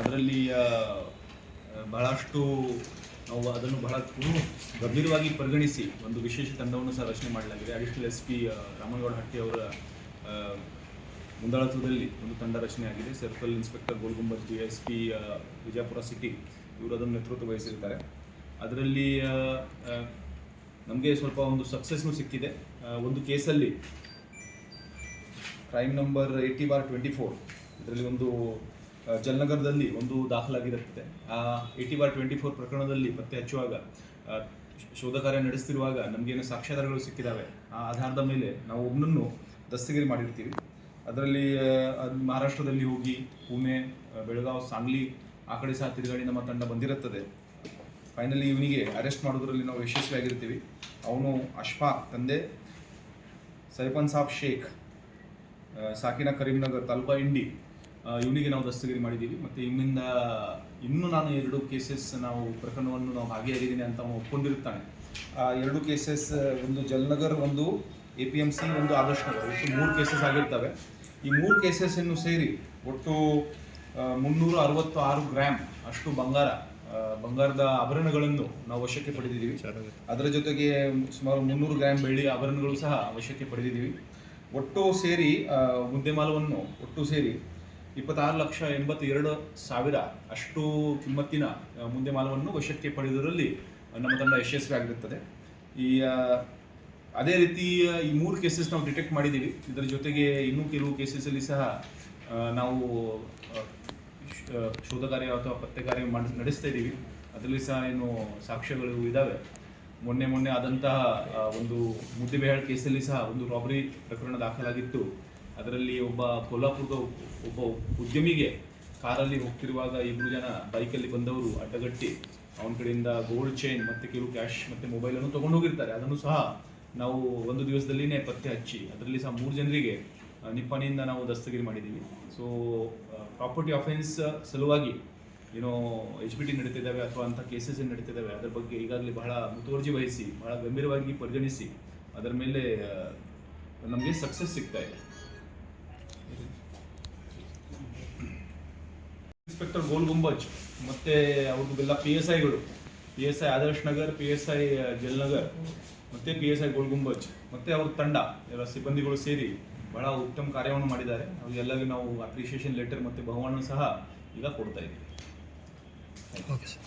ಅದರಲ್ಲಿ ಬಹಳಷ್ಟು ನಾವು ಅದನ್ನು ಬಹಳ ಗಂಭೀರವಾಗಿ ಪರಿಗಣಿಸಿ. ಒಂದು ವಿಶೇಷ ತಂಡವನ್ನು ಸಹ ರಚನೆ ಮಾಡಲಾಗಿದೆ. Additional S P Ramanagouda Hatti ಅವರ ಮುಂದಾಳತ್ವದಲ್ಲಿ ಒಂದು ತಂಡ ರಚನೆ ಆಗಿದೆ. Circle inspector Golgumbaz D S P Vijayapura city, ಇವರು ಅದನ್ನು ನೇತೃತ್ವ ವಹಿಸಿರ್ತಾರೆ. ಅದರಲ್ಲಿ ನಮಗೆ ಸ್ವಲ್ಪ ಒಂದು ಸಕ್ಸಸ್ನು ಸಿಕ್ಕಿದೆ. ಒಂದು ಕೇಸಲ್ಲಿ crime number eighty bar twenty four, ಇದರಲ್ಲಿ ಒಂದು ಜಲನಗರದಲ್ಲಿ ಒಂದು ದಾಖಲಾಗಿರುತ್ತದೆ. ಆ ಏಯ್ಟಿ ಬಾರ್ ಟ್ವೆಂಟಿ ಫೋರ್ ಪ್ರಕರಣದಲ್ಲಿ ಪತ್ತೆ ಹಚ್ಚುವಾಗ ಶೋಧ ಕಾರ್ಯ ನಡೆಸ್ತಿರುವಾಗ ನಮಗೇನು ಸಾಕ್ಷ್ಯಾಧಾರಗಳು ಸಿಕ್ಕಿದ್ದಾವೆ ಆ ಆಧಾರದ ಮೇಲೆ ನಾವು ಒಬ್ಬನನ್ನು ದಸ್ತಗಿರಿ ಮಾಡಿರ್ತೀವಿ. ಅದರಲ್ಲಿ ಅದು ಮಹಾರಾಷ್ಟ್ರದಲ್ಲಿ ಹೋಗಿ ಪುಣೆ ಬೆಳಗಾವ್, ಸಾಂಗ್ಲಿ ಆ ಕಡೆ ಸಹ ತಿರುಗಾಡಿ ನಮ್ಮ ತಂಡ ಬಂದಿರುತ್ತದೆ. ಫೈನಲಿ ಇವನಿಗೆ ಅರೆಸ್ಟ್ ಮಾಡೋದ್ರಲ್ಲಿ ನಾವು ಯಶಸ್ವಿಯಾಗಿರ್ತೀವಿ. ಅವನು ಅಶ್ಫಾ ತಂದೆ. ಸೈಫನ್ ಸಾಬ್ ಶೇಖ್ ಸಾಕಿನ ಕರೀಂನಗರ್ ತಾಲೂಕಾ ಇಂಡಿ ಇವನಿಗೆ ನಾವು ದಸ್ತಗಿರಿ ಮಾಡಿದ್ದೀವಿ. ಮತ್ತು ಇವನಿಂದ ಇನ್ನೂ ನಾನು ಎರಡು ಕೇಸಸ್ ನಾವು ಪ್ರಕರಣವನ್ನು ನಾವು ಭಾಗಿಯಾಗಿದ್ದೀನಿ ಅಂತ ಒಪ್ಕೊಂಡಿರ್ತಾನೆ. ಆ, ಎರಡು ಕೇಸಸ್ ಒಂದು ಜಲ್ನಗರ್, ಒಂದು ಎ ಪಿ ಎಂ ಸಿ, ಒಂದು ಆದರ್ಶ್ ನಗರ್. ಇಷ್ಟು ಮೂರು ಕೇಸಸ್ ಆಗಿರ್ತವೆ. ಈ ಮೂರು ಕೇಸಸ್ಸನ್ನು ಸೇರಿ ಒಟ್ಟು ಮುನ್ನೂರ ಅರವತ್ತು ಆರು ಗ್ರಾಮ್ ಅಷ್ಟು ಬಂಗಾರ ಬಂಗಾರದ ಆಭರಣಗಳನ್ನು ನಾವು ವಶಕ್ಕೆ ಪಡೆದಿದ್ದೀವಿ. ಅದರ ಜೊತೆಗೆ ಸುಮಾರು ಮುನ್ನೂರು ಗ್ರಾಮ್ ಬೆಳ್ಳಿ ಆಭರಣಗಳು ಸಹ ವಶಕ್ಕೆ ಪಡೆದಿದ್ದೀವಿ. ಒಟ್ಟು ಸೇರಿ ಮುದ್ದೆ ಮುದ್ದೆಮಾಲವನ್ನು ಒಟ್ಟು ಸೇರಿ ಇಪ್ಪತ್ತಾರು ಲಕ್ಷ ಎಂಬತ್ತೆರಡು ಸಾವಿರ ಅಷ್ಟು ಕಿಮ್ಮತ್ತಿನ ಮುಂದೆ ಮಾಲವನ್ನು ವಶಕ್ಕೆ ಪಡೆಯುವುದರಲ್ಲಿ ನಮ್ಮ ತಂಡ ಯಶಸ್ವಿಯಾಗಿರುತ್ತದೆ ಈ ಅದೇ ರೀತಿ ಈ ಮೂರು ಕೇಸಸ್ ನಾವು ಡಿಟೆಕ್ಟ್ ಮಾಡಿದ್ದೀವಿ. ಇದರ ಜೊತೆಗೆ ಇನ್ನೂ ಕೆಲವು ಕೇಸಸಲ್ಲಿ ಸಹ ನಾವು ಶೋಧ ಕಾರ್ಯ ಅಥವಾ ಪತ್ತೆ ಕಾರ್ಯ ಮಾಡಿ, ನಡೆಸ್ತಾ ಇದ್ದೀವಿ. ಅದರಲ್ಲಿ ಸಹ ಏನು ಸಾಕ್ಷ್ಯಗಳು ಇದ್ದಾವೆ. ಮೊನ್ನೆ ಮೊನ್ನೆ ಆದಂತಹ ಒಂದು ಮುದ್ದೆಬೇಹಾಳ್ ಕೇಸಲ್ಲಿ ಸಹ ಒಂದು ರಾಬರಿ ಪ್ರಕರಣ ದಾಖಲಾಗಿತ್ತು. ಅದರಲ್ಲಿ ಒಬ್ಬ ಕೊಲ್ಲಾಪುರದ ಒಬ್ಬ ಉದ್ಯಮಿಗೆ ಕಾರಲ್ಲಿ ಹೋಗ್ತಿರುವಾಗ ಇಬ್ಬರು ಜನ ಬೈಕಲ್ಲಿ ಬಂದವರು, ಅಡ್ಡಗಟ್ಟಿ, ಅವನ ಕಡೆಯಿಂದ ಗೋಲ್ಡ್ ಚೈನ್ ಮತ್ತು ಕೆಲವು ಕ್ಯಾಶ್ ಮತ್ತು ಮೊಬೈಲನ್ನು ತೊಗೊಂಡು ಹೋಗಿರ್ತಾರೆ. ಅದನ್ನು ಸಹ ನಾವು ಒಂದು ದಿವಸದಲ್ಲಿನೇ ಪತ್ತೆ ಹಚ್ಚಿ, ಅದರಲ್ಲಿ ಸಹ ಮೂರು ಜನರಿಗೆ ನಿಪ್ಪಣಿಯಿಂದ ನಾವು ದಸ್ತಗಿರಿ ಮಾಡಿದ್ದೀವಿ. ಸೊ ಪ್ರಾಪರ್ಟಿ ಅಫೆನ್ಸ್ ಸಲುವಾಗಿ ಏನೋ ಎಚ್ ಬಿ ಟಿ ನಡೀತಿದ್ದಾವೆ ಅಥವಾ ಅಂಥ ಕೇಸಸ್ ಏನು ನಡೀತಿದ್ದಾವೆ, ಅದರ ಬಗ್ಗೆ ಈಗಾಗಲೇ ಬಹಳ ಮುತುವರ್ಜಿ ವಹಿಸಿ, ಬಹಳ ಗಂಭೀರವಾಗಿ ಪರಿಗಣಿಸಿ, ಅದರ ಮೇಲೆ ನಮಗೆ ಸಕ್ಸಸ್ ಸಿಗ್ತಾ ಇದೆ. ಇನ್ಸ್ಪೆಕ್ಟರ್ ಗೋಲ್ ಗುಂಬಜ್ ಮತ್ತೆ ಅವ್ರದ್ದೆಲ್ಲ P S ಐಗಳು P S I Adarsh Nagar P S I Jalnagar ಮತ್ತೆ P S I Gol Gumbaz ಮತ್ತೆ ಅವ್ರ ತಂಡ, ಎಲ್ಲ ಸಿಬ್ಬಂದಿಗಳು ಸೇರಿ ಬಹಳ ಉತ್ತಮ ಕಾರ್ಯವನ್ನು ಮಾಡಿದ್ದಾರೆ. ಅವ್ರಿಗೆಲ್ಲರಿಗೂ ನಾವು ಅಪ್ರಿಷಿಯೇಷನ್ ಲೆಟರ್ ಮತ್ತೆ ಬಹುಮಾನ ಸಹ ಈಗ ಕೊಡ್ತಾ ಇದ್ದೀವಿ. Okay sir